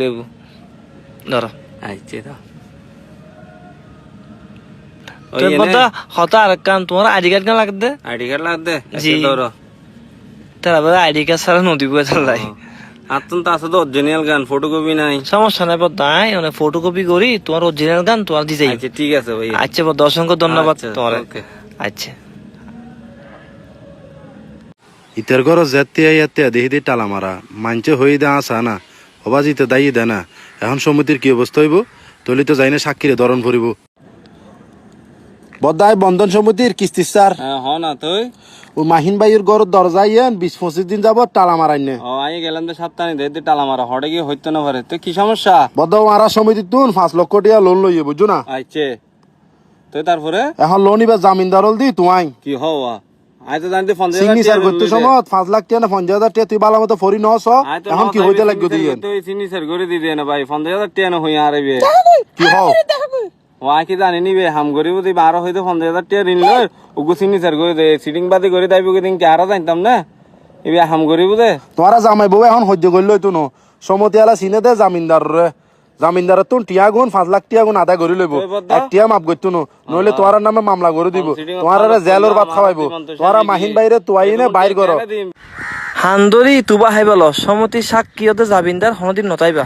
লেবু। ধরো। আচ্ছা দাও তো বদ্ধ আর কান তোমার আইডি কার্ড কেন লাগবে আইডি কার্ড লাগবে জি। ধরো। তারা আইডি কার্ড ছাড়া নদী বয়ে চালাই। আত্মন তো আছে তো অরিজিনাল গান ফটোকপি নাই। সমস্যা নাই মানে ফটোকপি করি তোমার অরিজিনাল গান তোমার আচ্ছা ঠিক আছে ভাই। আচ্ছা বদ্ধ অসংখ্য ধন্যবাদ আচ্ছা, তোমার। আচ্ছা। ইতার ঘর যেতে দেখি দি টালা মারা। মানছে হয়ে দে আসা না হবা জিতে দায়ী দে না। এখন সমিতির কি অবস্থা হইব? তলি তো যাই না সাক্ষীরে ধরন ভরিব। বদাই বন্ধন সমিতির কিস্তি স্যার। হ্যাঁ না তুই। ও মাহিন ভাইয়ের ঘর দরজা ইয়েন বিশ পঁচিশ দিন যাব টালা মারাই নে। ও আই গেলাম তো সপ্তাহে দে দে টালা মারা। হড়ে গিয়ে হইতো না পারে? তুই কি সমস্যা? বদ মারা সমিতি তুন পাঁচ লক্ষ টাকা লোন লইয়ে বুঝছ না? আইছে তুই তারপরে? এখন লোন ইবা জামিনদার হল দি তোমাই কি হওয়া? তো সিগনেচার করতে সময় পাঁচ লাখ টাকা পঞ্চাশ হাজার টাকা তুই বালা মতো ফরি নস এখন কি হইতে লাগবে দিয়ে তুই সিগনেচার করে দি দে না ভাই পঞ্চাশ হাজার টিয়া হই আর কি হও? জানি নিবে হাম গরিব দি বারো হইতে পঞ্চাশ হাজার টিয়া ঋণ লয় ওগু সিগনেচার করে দে সিটিং বাদি করে দাইব দিন কি আরও জানতাম না? এবে হাম গরিব দে। তোমারা জামাই বউ এখন সহ্য করল তো নো। সমতি আলা দে জামিনদার রে। জামিনদার তুন টিয়া গুণ পাঁচ লাখ টিয়া গুণ আদা করে লইব। এক টিয়া মাপ করতো নো নইলে তোমার নামে মামলা করে দিব। তোমার জেলর ভাত খাওয়াইব তোমার মাহিন বাইরে তোয়াই না বাইর করো হান্দরি তুবা হাইবাল সমতি সাক্ষী হতে জাবিন্দার হনদিন নতাইবা